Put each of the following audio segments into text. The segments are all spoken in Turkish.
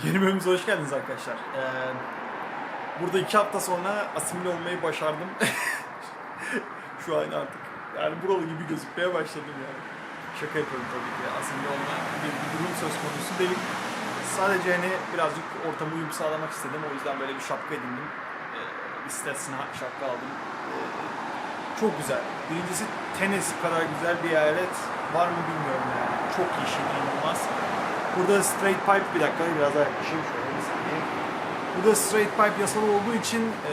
Yeni bölümümüze hoş geldiniz arkadaşlar. Ee, burada iki hafta sonra asimile olmayı başardım. Şu an artık yani buralı gibi gözükmeye başladım yani. Şaka yapıyorum tabii ki. Asimile olma bir, bir durum söz konusu değil. Sadece hani birazcık ortama uyum sağlamak istedim. O yüzden böyle bir şapka edindim. Ee, bir Stetson şapka aldım. Ee, çok güzel. Birincisi Tennessee kadar güzel bir eyalet var mı bilmiyorum yani. Çok yeşil, inanılmaz. Burada straight pipe bir dakika biraz daha yaklaşayım şöyle bir. Burada straight pipe yasal olduğu için e,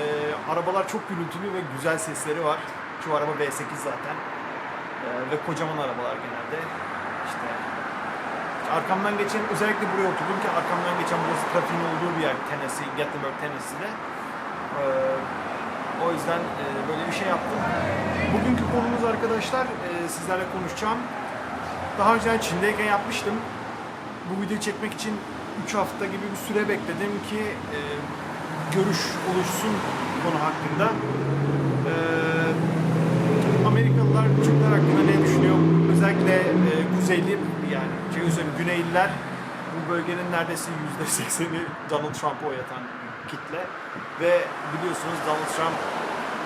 arabalar çok gürültülü ve güzel sesleri var. Şu araba V8 zaten. E, ve kocaman arabalar genelde. İşte arkamdan geçen özellikle buraya oturdum ki arkamdan geçen burası trafiğin olduğu bir yer Tennessee, Gatlinburg, Tennessee'de. E, o yüzden e, böyle bir şey yaptım. Bugünkü konumuz arkadaşlar e, sizlerle konuşacağım. Daha önce Çin'deyken yapmıştım bu videoyu çekmek için 3 hafta gibi bir süre bekledim ki e, görüş oluşsun konu hakkında. E, Amerikalılar Türkler hakkında ne düşünüyor? Özellikle e, kuzeyli yani şey üzerine güneyliler bu bölgenin neredeyse %80'i Donald Trump'a oy atan kitle ve biliyorsunuz Donald Trump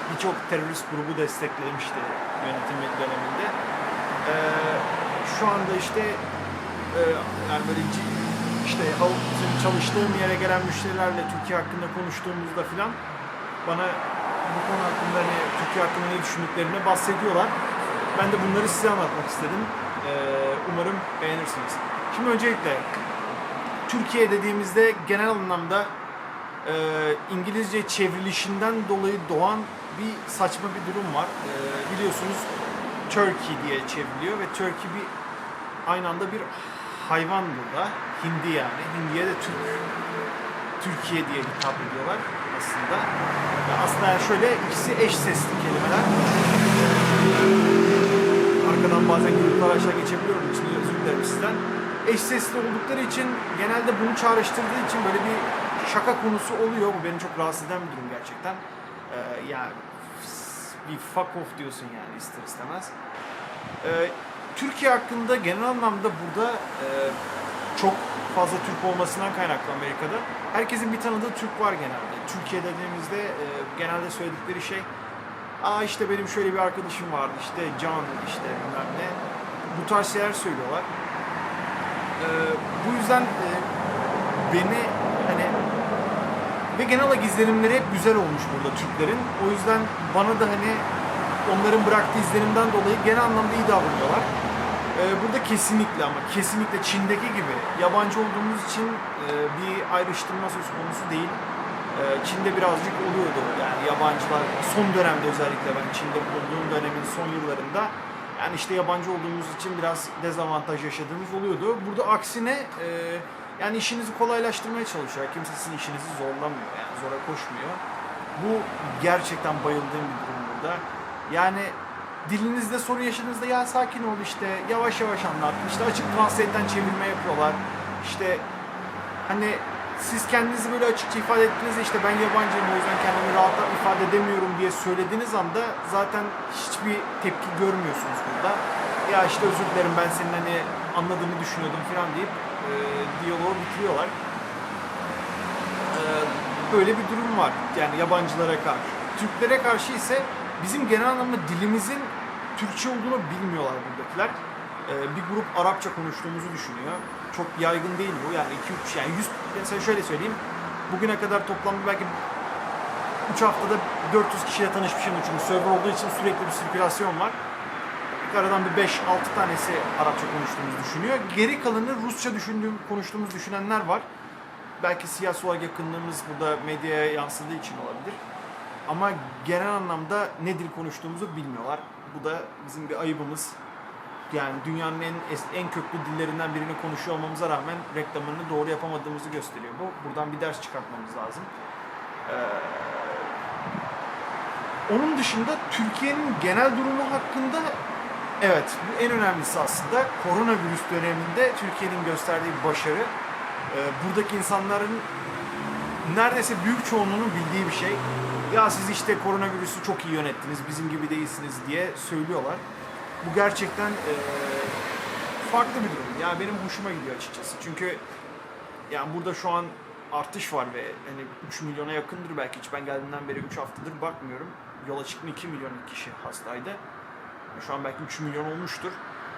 birçok terörist grubu desteklemişti yönetimi döneminde. E, şu anda işte yani böyle ci- işte bizim çalıştığım yere gelen müşterilerle Türkiye hakkında konuştuğumuzda filan bana bu konu hakkında hani Türkiye hakkında ne düşündüklerini bahsediyorlar. Ben de bunları size anlatmak istedim. E, umarım beğenirsiniz. Şimdi öncelikle Türkiye dediğimizde genel anlamda e, İngilizce çevrilişinden dolayı doğan bir saçma bir durum var. E, biliyorsunuz Turkey diye çevriliyor ve Turkey bir aynı anda bir hayvan burada. Hindi yani. Hindiye de Türk Türkiye diye hitap ediyorlar aslında. Ya aslında şöyle ikisi eş sesli kelimeler. Arkadan bazen gürültüler aşağı geçebiliyorum için özür dilerim sizden. Eş sesli oldukları için genelde bunu çağrıştırdığı için böyle bir şaka konusu oluyor. Bu beni çok rahatsız eden bir durum gerçekten. Ee, yani bir fuck off diyorsun yani ister istemez. Ee, Türkiye hakkında genel anlamda burada e, çok fazla Türk olmasından kaynaklı Amerika'da. Herkesin bir tanıdığı Türk var genelde. Türkiye dediğimizde e, genelde söyledikleri şey Aa işte benim şöyle bir arkadaşım vardı işte Can işte bilmem ne. Bu tarz şeyler söylüyorlar. Ee, bu yüzden e, beni hani ve genel olarak izlenimleri hep güzel olmuş burada Türklerin. O yüzden bana da hani onların bıraktığı izlenimden dolayı genel anlamda iyi davranıyorlar. Ee, burada kesinlikle ama kesinlikle Çin'deki gibi yabancı olduğumuz için e, bir ayrıştırma söz konusu değil. Ee, Çin'de birazcık oluyordu yani yabancılar son dönemde özellikle ben Çin'de bulunduğum dönemin son yıllarında yani işte yabancı olduğumuz için biraz dezavantaj yaşadığımız oluyordu. Burada aksine e, yani işinizi kolaylaştırmaya çalışıyor. Kimse sizin işinizi zorlamıyor yani zora koşmuyor. Bu gerçekten bayıldığım bir durum burada. Yani dilinizde sorun yaşadığınızda ya sakin ol işte yavaş yavaş anlat. İşte açık translate'den çevirme yapıyorlar. İşte hani siz kendinizi böyle açıkça ifade ettiğinizde işte ben yabancıyım o yüzden kendimi rahat ifade edemiyorum diye söylediğiniz anda zaten hiçbir tepki görmüyorsunuz burada. Ya işte özür dilerim ben senin hani anladığını düşünüyordum falan deyip e, diyaloğu bitiriyorlar. E, böyle bir durum var yani yabancılara karşı. Türklere karşı ise bizim genel anlamda dilimizin Türkçe olduğunu bilmiyorlar buradakiler. E, bir grup Arapça konuştuğumuzu düşünüyor. Çok yaygın değil bu yani 2-3 yani 100 mesela şöyle söyleyeyim. Bugüne kadar toplamda belki 3 haftada 400 kişiyle tanışmışım çünkü server olduğu için sürekli bir sirkülasyon var. Aradan bir 5-6 tanesi Arapça konuştuğumuzu düşünüyor. Geri kalanı Rusça düşündüğüm, konuştuğumuz düşünenler var. Belki siyasi olarak yakınlığımız burada medyaya yansıdığı için olabilir. Ama genel anlamda ne dil konuştuğumuzu bilmiyorlar. Bu da bizim bir ayıbımız. Yani dünyanın en en köklü dillerinden birini konuşuyor olmamıza rağmen reklamını doğru yapamadığımızı gösteriyor bu. Buradan bir ders çıkartmamız lazım. Ee, onun dışında Türkiye'nin genel durumu hakkında evet bu en önemlisi aslında koronavirüs döneminde Türkiye'nin gösterdiği başarı. Ee, buradaki insanların neredeyse büyük çoğunluğunun bildiği bir şey. Ya siz işte koronavirüsü çok iyi yönettiniz, bizim gibi değilsiniz diye söylüyorlar. Bu gerçekten eee, farklı bir durum. Yani benim hoşuma gidiyor açıkçası. Çünkü yani burada şu an artış var ve hani 3 milyona yakındır belki hiç ben geldiğimden beri 3 haftadır bakmıyorum. Yola çıktım 2 milyon kişi hastaydı. Şu an belki 3 milyon olmuştur.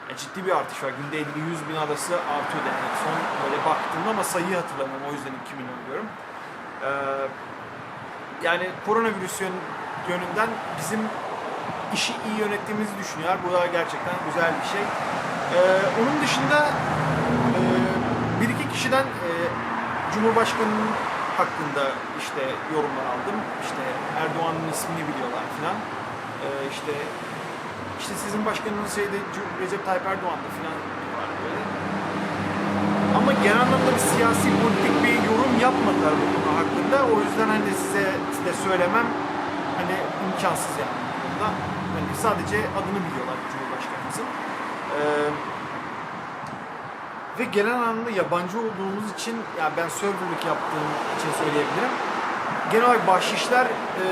Yani ciddi bir artış var. Günde 50-100 bin arası artıyor yani. Son böyle baktığımda ama sayıyı hatırlamıyorum. O yüzden 2 milyon diyorum. Ee, yani koronavirüs yön- yönünden bizim işi iyi yönettiğimizi düşünüyorlar. Bu da gerçekten güzel bir şey. Ee, onun dışında e, bir iki kişiden e, Cumhurbaşkanı'nın hakkında işte yorumlar aldım. İşte Erdoğan'ın ismini biliyorlar falan. Ee, işte işte sizin başkanınız şeyde Recep Tayyip Erdoğan'dı falan diyorlar böyle. Ama genel anlamda bir siyasi politik bir yorum yapmadılar bu konu hakkında. O yüzden hani size, size söylemem hani imkansız yani bu konuda. Hani sadece adını biliyorlar Cumhurbaşkanımızın. Ee, ve genel anlamda yabancı olduğumuz için, ya ben serverlık yaptığım için söyleyebilirim. Genel olarak bahşişler e,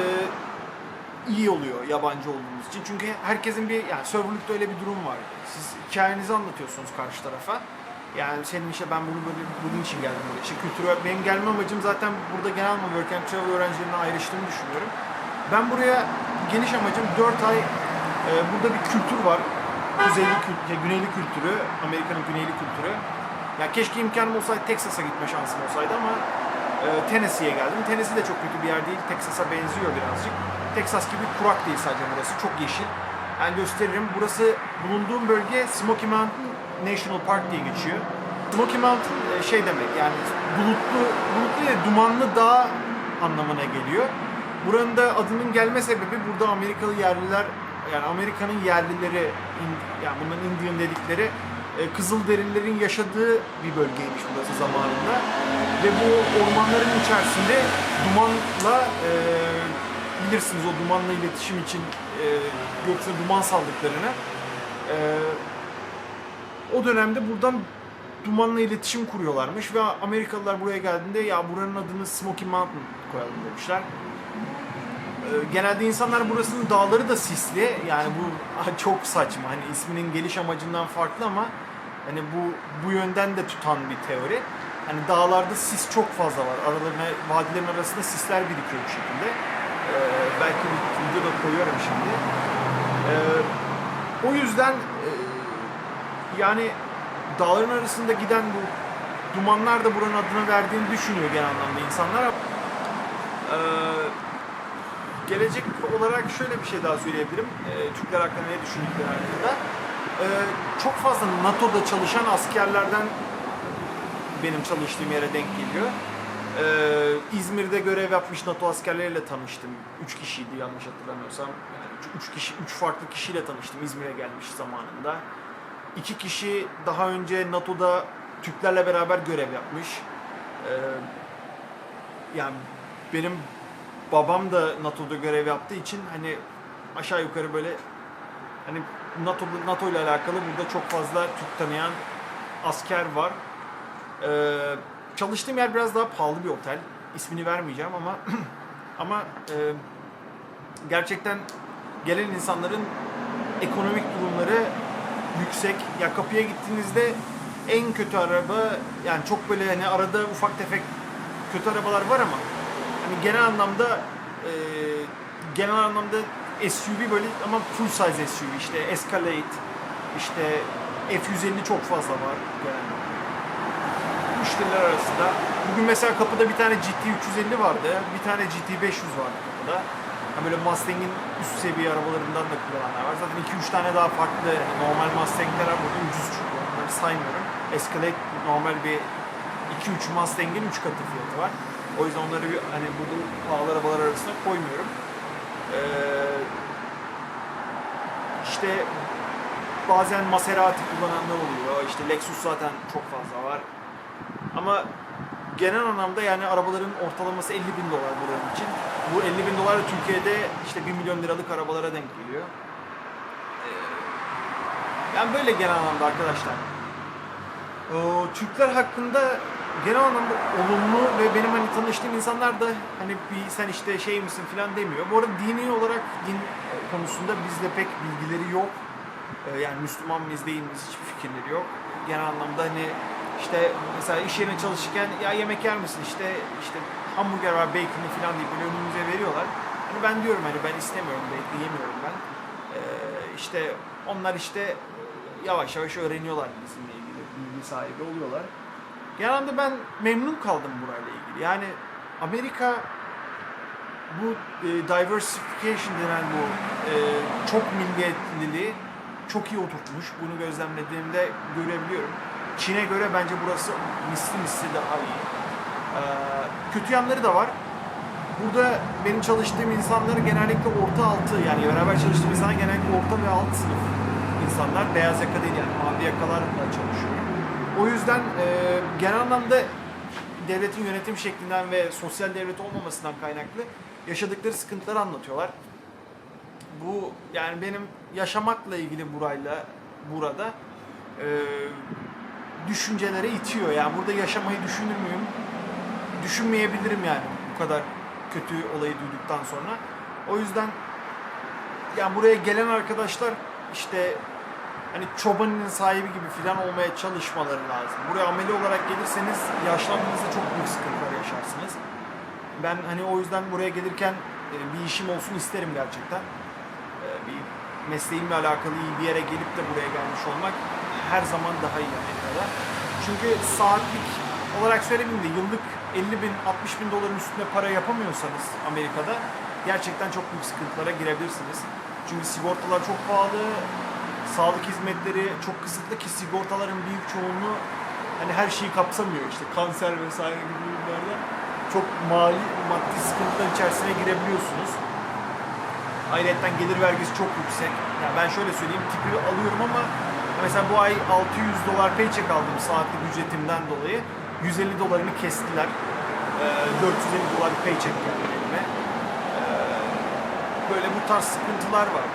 iyi oluyor yabancı olduğumuz için. Çünkü herkesin bir, yani serverlıkta öyle bir durum var. Siz hikayenizi anlatıyorsunuz karşı tarafa. Yani senin işte ben bunu böyle bunun için geldim buraya. İşte kültür, benim gelme amacım zaten burada genel anlamda Work and Travel öğrencilerine ayrıştığını düşünüyorum. Ben buraya geniş amacım 4 ay e, burada bir kültür var. Kuzeyli kültürü, güneyli kültürü, Amerika'nın güneyli kültürü. Ya keşke imkanım olsaydı Texas'a gitme şansım olsaydı ama e, Tennessee'ye geldim. Tennessee de çok kötü bir yer değil. Texas'a benziyor birazcık. Texas gibi kurak değil sadece burası. Çok yeşil. Yani gösteririm. Burası bulunduğum bölge Smoky Mountain National Park diye geçiyor. Smoky Mountain e, şey demek yani bulutlu, bulutlu de dumanlı dağ anlamına geliyor. Buranın da adının gelme sebebi burada Amerikalı yerliler yani Amerika'nın yerlileri yani bunların Indian dedikleri e, Kızılderililerin yaşadığı bir bölgeymiş burası zamanında. Ve bu ormanların içerisinde dumanla e, bilirsiniz o dumanla iletişim için e, gökyüzüne duman saldıklarını. E, o dönemde buradan dumanla iletişim kuruyorlarmış ve Amerikalılar buraya geldiğinde ya buranın adını Smoky Mountain koyalım demişler. Ee, Genelde insanlar burasının dağları da sisli. Yani bu çok saçma. Hani isminin geliş amacından farklı ama hani bu bu yönden de tutan bir teori. Hani dağlarda sis çok fazla var. Aralarına vadilerin arasında sisler birikiyor bu şekilde. Ee, belki bir videoda koyuyorum şimdi. Ee, o yüzden e, yani dağların arasında giden bu dumanlar da buranın adını verdiğini düşünüyor genel anlamda insanlar. Ee, gelecek olarak şöyle bir şey daha söyleyebilirim. Ee, Türkler hakkında ne düşündükleri hakkında. Ee, çok fazla NATO'da çalışan askerlerden benim çalıştığım yere denk geliyor. Ee, İzmir'de görev yapmış NATO askerleriyle tanıştım. Üç kişiydi yanlış hatırlamıyorsam. Yani üç, üç kişi, üç farklı kişiyle tanıştım İzmir'e gelmiş zamanında. İki kişi daha önce NATO'da Türklerle beraber görev yapmış. Ee, yani benim babam da NATO'da görev yaptığı için hani aşağı yukarı böyle hani NATO NATO ile alakalı burada çok fazla Türk tanıyan asker var. Ee, çalıştığım yer biraz daha pahalı bir otel. İsmini vermeyeceğim ama ama e, gerçekten gelen insanların ekonomik durumları yüksek. Ya kapıya gittiğinizde en kötü araba yani çok böyle hani arada ufak tefek kötü arabalar var ama hani genel anlamda e, genel anlamda SUV böyle ama full size SUV işte Escalade işte F150 çok fazla var genelde müşteriler arasında. Bugün mesela kapıda bir tane GT 350 vardı, bir tane GT 500 vardı kapıda. Yani böyle Mustang'in üst seviye arabalarından da kullananlar var. Zaten 2-3 tane daha farklı normal Mustang'ler var burada ucuz çünkü onları saymıyorum. Escalade normal bir 2-3 Mustang'in 3 katı fiyatı var. O yüzden onları bir, hani burada pahalı arabalar arasında koymuyorum. Ee, işte bazen Maserati kullananlar oluyor. İşte Lexus zaten çok fazla var. Ama genel anlamda yani arabaların ortalaması 50 bin dolar buranın için. Bu 50 bin dolar Türkiye'de işte 1 milyon liralık arabalara denk geliyor. Ee, Yani böyle genel anlamda arkadaşlar. O, Türkler hakkında genel anlamda olumlu ve benim hani tanıştığım insanlar da hani bir sen işte şey misin falan demiyor. Bu arada dini olarak din konusunda bizde pek bilgileri yok. Ee, Yani Müslüman mıyız değil miyiz hiçbir fikirleri yok. Genel anlamda hani İşte mesela iş yerine çalışırken ya yemek yer misin işte işte hamburger var bacon'lı falan deyip böyle önümüze veriyorlar. Hani ben diyorum hani ben istemiyorum bacon yemiyorum ben. Ee, işte onlar işte yavaş yavaş öğreniyorlar bizimle ilgili bilgi sahibi oluyorlar. Genelde ben memnun kaldım burayla ilgili. Yani Amerika bu e, diversification denen bu e, çok milliyetliliği çok iyi oturtmuş. Bunu gözlemlediğimde görebiliyorum. Çin'e göre bence burası misli misli daha iyi. Ee, kötü yanları da var. Burada benim çalıştığım insanlar genellikle orta altı yani beraber çalıştığım insanlar genellikle orta ve alt sınıf insanlar. Beyaz yaka değil yani mavi yakalarla çalışıyor. O yüzden e, genel anlamda devletin yönetim şeklinden ve sosyal devlet olmamasından kaynaklı yaşadıkları sıkıntıları anlatıyorlar. Bu yani benim yaşamakla ilgili burayla burada e, düşüncelere itiyor. Yani burada yaşamayı düşünür müyüm? Düşünmeyebilirim yani bu kadar kötü olayı duyduktan sonra. O yüzden yani buraya gelen arkadaşlar işte hani çobanın sahibi gibi filan olmaya çalışmaları lazım. Buraya ameli olarak gelirseniz yaşlandığınızda çok büyük sıkıntılar yaşarsınız. Ben hani o yüzden buraya gelirken e, bir işim olsun isterim gerçekten. E, Bir mesleğimle alakalı iyi bir yere gelip de buraya gelmiş olmak her zaman daha iyi Amerika'da. Çünkü saatlik olarak söylemeyeyim de yıllık 50 bin 60 bin doların üstünde para yapamıyorsanız Amerika'da gerçekten çok büyük sıkıntılara girebilirsiniz. Çünkü sigortalar çok pahalı, sağlık hizmetleri çok kısıtlı ki sigortaların büyük çoğunluğu hani her şeyi kapsamıyor işte kanser vesaire gibi durumlarda çok mali maddi sıkıntılar içerisine girebiliyorsunuz. Ayrıca gelir vergisi çok yüksek. Yani ben şöyle söyleyeyim tipi alıyorum ama mesela bu ay 600 dolar paycheck aldım saatlik ücretimden dolayı. 150 dolarını kestiler. Ee, 450 dolar paycheck geldi elime. Ee, böyle bu tarz sıkıntılar var.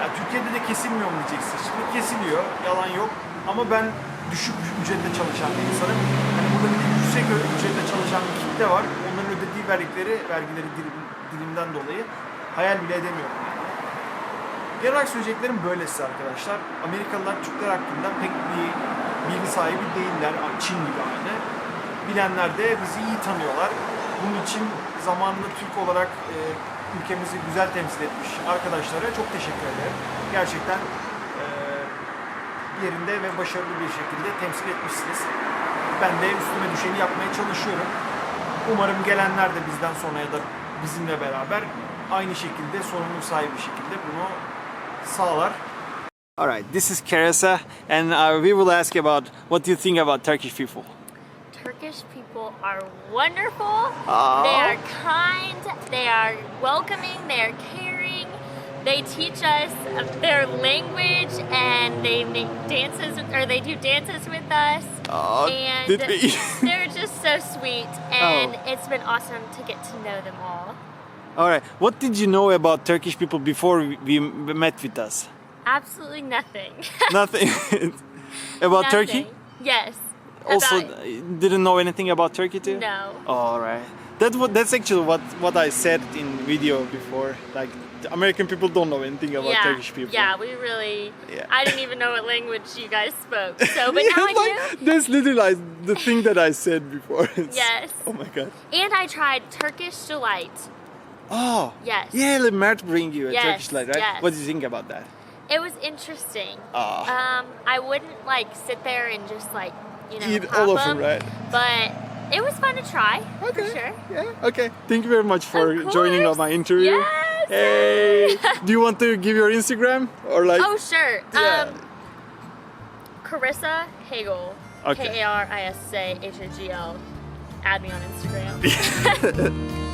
Yani Türkiye'de de kesilmiyor mu diyeceksin. Şimdi kesiliyor, yalan yok. Ama ben düşük ücretle çalışan bir insanım. Hani burada bir de yüksek ücretle çalışan bir kitle var. Onların ödediği vergileri, vergileri dilim, dilimden dolayı hayal bile edemiyorum. Yani. Genel olarak söyleyeceklerim böylesi arkadaşlar. Amerikalılar Türkler hakkında pek bir bilgi sahibi değiller. Çin gibi aynı. Bilenler de bizi iyi tanıyorlar. Bunun için zamanında Türk olarak e, ülkemizi güzel temsil etmiş arkadaşlara çok teşekkür ederim. Gerçekten e, yerinde ve başarılı bir şekilde temsil etmişsiniz. Ben de üstüme düşeni yapmaya çalışıyorum. Umarım gelenler de bizden sonra ya da bizimle beraber aynı şekilde sorumluluk sahibi şekilde bunu sağlar. Alright, this is Keresa and uh, we will ask about what do you think about Turkish people? Turkish people are wonderful. They are kind. They are welcoming. They are caring. They teach us their language and they make dances or they do dances with us. Aw, and they're just so sweet and Oh. it's been awesome to get to know them all. Alright, what did you know about Turkish people before we we met with us? Absolutely nothing. Nothing about Nothing. Turkey? Yes. Also, About- didn't know anything about Turkey too? no. All right. That what that's actually what what I said in video before. Like American people don't know anything about yeah, Turkish people. yeah, we really. Yeah. I didn't even know what language you guys spoke. So, but now I Like, do. That's literally like the thing that I said before. It's- Yes. Oh my god. And I tried Turkish delight. Oh. Yes. Yeah, let Mert bring you a Yes, Turkish delight, right? yes. What do you think about that? It was interesting. Ah. Um, I wouldn't like sit there and just like you know Eat all of 'em, 'em, right? But it was fun to try. Okay. For sure. Yeah. Okay. Thank you very much for joining on my interview. Yes. Hey. do you want to give your Instagram or like? Oh sure. Yeah. Um, Carissa Hagel. Okay. K A R I S A H A G L. Add me on Instagram.